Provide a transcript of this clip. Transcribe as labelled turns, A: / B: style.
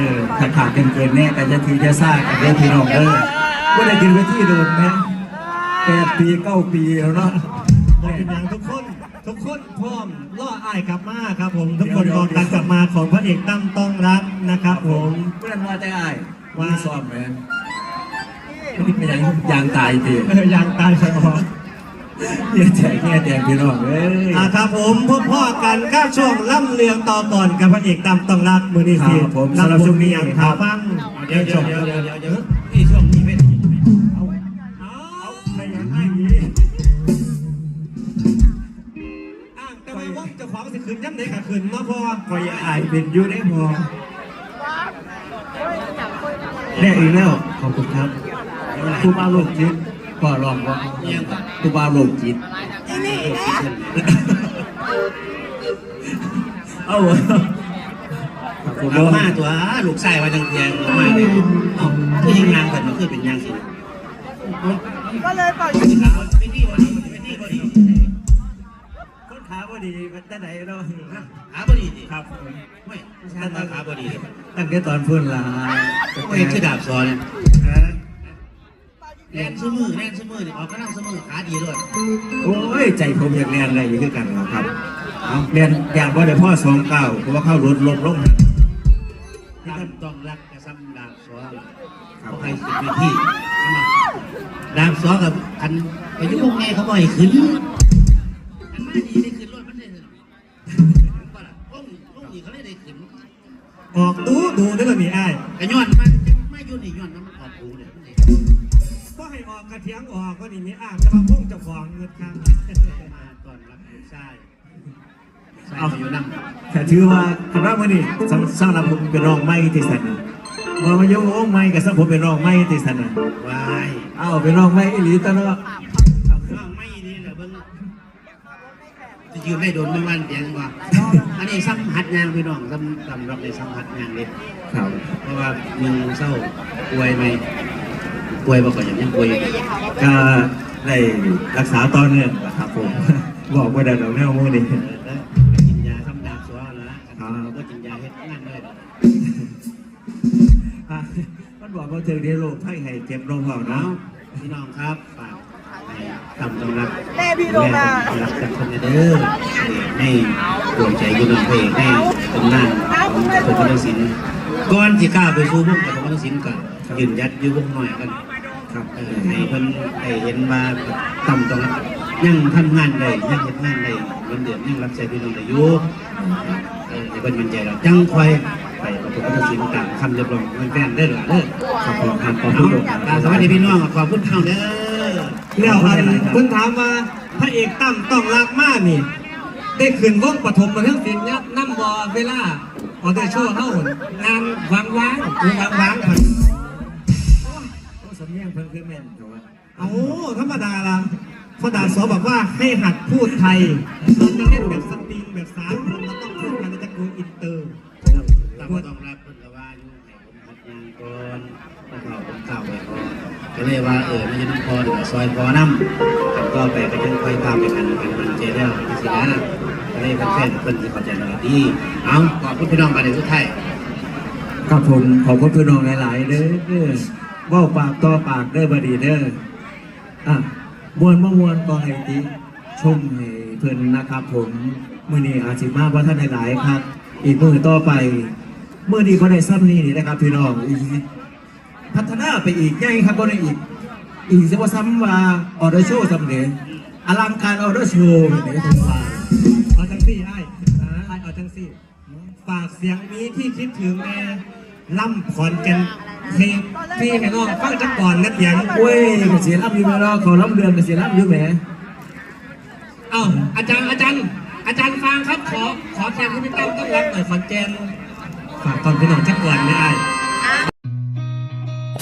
A: ออขาดขาดเกินเกินๆแน่แต่จะทีจะซ่ากันเด้อพี่น้องเด้อว่าได้กินไปที่โดนไหมแปดปีเก้าปีแล้วเนาะ
B: บอกเป็นอย่างทุกคนทุกคนพร้อมล่ออ้ายกลับมาครับผมทุกคนรอการกลับมาของพระเอกตั้มต้องรับนะครับผม
A: เพื่อนว่าได้อ้าย
B: ว่า
A: ว่าซ้อมไหมไม่ได้เป็นอย่างยางตายที
B: เออยางตายไปออก
A: เงี้ยแจกเงี้ยแจกพี่น้องเอ้ย
B: อ่าครับผมพบพ่อกันก้าช่วงล่ำเลียงต่อก่อนกับพระเอกตั้มต้องรับมือนี้สิ
A: ครับผมสำหรับช่วงนี้
B: อย่าง
A: ครั
B: ขา
A: บ
B: ฟัง
C: เดี๋ยวเดี๋ยวเดี๋ยวเดี๋ยวเดี๋ยวเดี๋ยวนี่ช่วงนี้เป็น
B: เอาเอาไปอย่างไอ้นี้อ้างแต่ว่าว่องเจ้าของสิคืนย้ำไหนกับคืนมาพอ
A: ก็ยังอายเป็นอยู่ได้พอแน่อีกแล้วขอบคุณครับครูบาโลกจิ ตก็ลองว่า
C: ยังก่อน
A: ครูบาโลกจิตเอาเหรอผม
C: เอา
A: ว่า
C: มาตัวลูกชายว่าจังเทียงเอามาเลยเอาคือยิงนางกันมันคือเป็นยางสิ
D: ก็เลยปล่อย
C: เป็นที่พอดีเป็นที่พอดี
A: คนขาพอดีมันจะไหนเนาะ
C: ขาพอดีดิ
A: ครับ
C: ไม่ใช่ขาพอดี
A: ตั้งแต่ตอนเพื่อนลา
C: ไม่เห็นชื่อดาบซอเนี่ย แน่นซื้อมือแน่นซื้อมือเนี่ยออกกำลังซื้อมือขาดีด้วย
A: โอ้ยใจผมอยากเรียนอะไรอยู่ด้วยกันนะครับเอาเรียนอย่างว่าเดี๋ยวพ่อสองเก้าเพราะว่าเข้ารถลบลง
C: ที่ท่านต้องรักกระซ้ำดาบซอเขาให้สิบวิธีดาบซอกับอันอายุพวกไงเขาบ่อยขึ้นอันมาดีได้ขึ้นรถมันได้เลยก็ล่ะพวกนี้พวกนี้เขาเลยได้ขึ้น
B: ออกดูดูได้แบบนี้ไอ้าย
C: กระย้อนมัน ไม่ยุ่นนี่ย้อนน้ำมันออกหูเนี่ยมันได้
B: ก็ให้ออกกระเทียงออกก็นี่มีอ้างจะมาพุ่งเจ้าของเงินครับ
C: มาตอนรับลูกชายชายมาอยู่นั่ง
A: แต่ถือว่าคำว่ามื่อนี้สำสำหรับผมเป็นรองไม่ที่สันนะพอมาโยงโอ้ไม่กับสำหรับผมเป็นรองไม่ที่สันนะ
C: วาย
A: เอาเป็นรองไม่อีหลีตอนนั้น
C: เอาไม่นี่แหละเบิ้งจะยืนได้โดนไม่วันเพียงว่า อันนี้ซ้ำหัดงานพี่น้องซ้ำซ้ำรับในซ้ำหัดงานเด็ด
A: ครับ
C: เพราะว่ามึงเศร้าป่วยไหมป่วยบ่ก่อนอย่างยังป่วยอยู่
A: ก็ได้รักษาต่อเนื่องนะครับผม บอกว่าได้ดอกแนวมือนี้
C: เออแล้วกินยาซ้ำดาบซัวแล้วเขาก็กินยาเฮ็ดงานเลย
A: อะมันบอกว่าเจอในโรคไข้ไข้เจ็บลงเปล่า
C: เนาะ
A: เนาะ
C: พี่น้องครับฝากให้ตำต้องรัก
D: แม่พี่โดมา
C: รักกันคนเด้อให้ ดวงใจพี่น้องพระเอกให้ตำนานของพระพุทธศิลป์ก่อนที่ก้าไปสู่วงกรพระพุทธศิลป์ก็ยืนยัดอยู่วงหน่อยกัน
A: ครับ
C: เออให้เพิ่นได้เห็นว่าตำต้องรักยังทำงานได้ยังเฮ็ดงานได้เงินเดือนยังรับใช้พี่น้องได้อยู่เออให้เพิ่นมั่นใจเราจังคอยไปพระพุทธศิลป์ตามคำเรียกร้องของแฟนๆเด้อล่ะเด้อ
A: ครับผมครับขอบคุณ
C: อ่าสวัสดีพี่น้องขอบคุณเท่าเด้อ
B: แล้วอันคุณถามว่าพระเอกตั้มต้องรักมากนี่ ได้คืนวงปฐมมาทั้งสิ้นเนี่ยน้ำบอเวลาออเดอร์โชว์เข้าหุ่นงานวางวางหรือวางวางผ่น
A: โอ้สำเนียงเพิ่นคือแม่นแต่ว่า
B: เอาธรรมดาละพระดาสอบอกว่าให้หัดพูดไทยเราจะเล่นแบบสตริงแบบสามคนเราต้องพูดกันในตระกูลอินเตอร์
C: ตามมาต้องรับเพิ่นก็ว่าอยู่ให้ผมพัดงานก่อนแล้วก็ผมเข้าไป ก่อนก็เลยว่าเออมันจะต้องพอเดี๋ยซอยพอน้ำกันก็ไปก็ยังค่อยตามไปกันกันมันเจแล้วที่สินะก็เลยเป็นแฟนเพิ่นที่เข้าใจเราดีเอาขอบคุณพี่น้องกันในสุดท้าย
A: ครับผมขอบคุณพี่น้องหลายๆเด้อเด้อว่าปากต่อปากเด้อบดีเด้ออะมวนมามวนก็ให้ติชมให้เพิ่อนนะครับผมมื้อนี้อาจสิมาบ่ทันหลาย ๆ ครับ อีกมื้อต่อไปเมื้อนี้ก็ได้ซ้ำนี้นี่นะครับพี่น้องอีก พัฒนาไปอีกใหญ่ครับบ่ได้อีก อีกสิว่าซ้ำว่าออเดอร์โชว์ซ้ำเด้อลังการออเดอร์โชว์เด้ผมว่า
B: เอาจังสี่ไอ้ไอ้เอาจังสี่ ฝากเสียงนี้ที่คิดถึงแม่ล่ำขอนกันเพลงพี่แม่น้องฟังจักก่อนนะเสียง
A: เว้ยเสียรับอยู่แม่รอขอรับเดือนเสียรับอยู่แหม
B: เอ้าอาจารย์อาจารย์อาจารย์ฟังครับขอขอแทนที่พี่ตั้มต้องรับหน่อยขอนแกนฝากตอนพี่น้องจักก่อนนะไอ้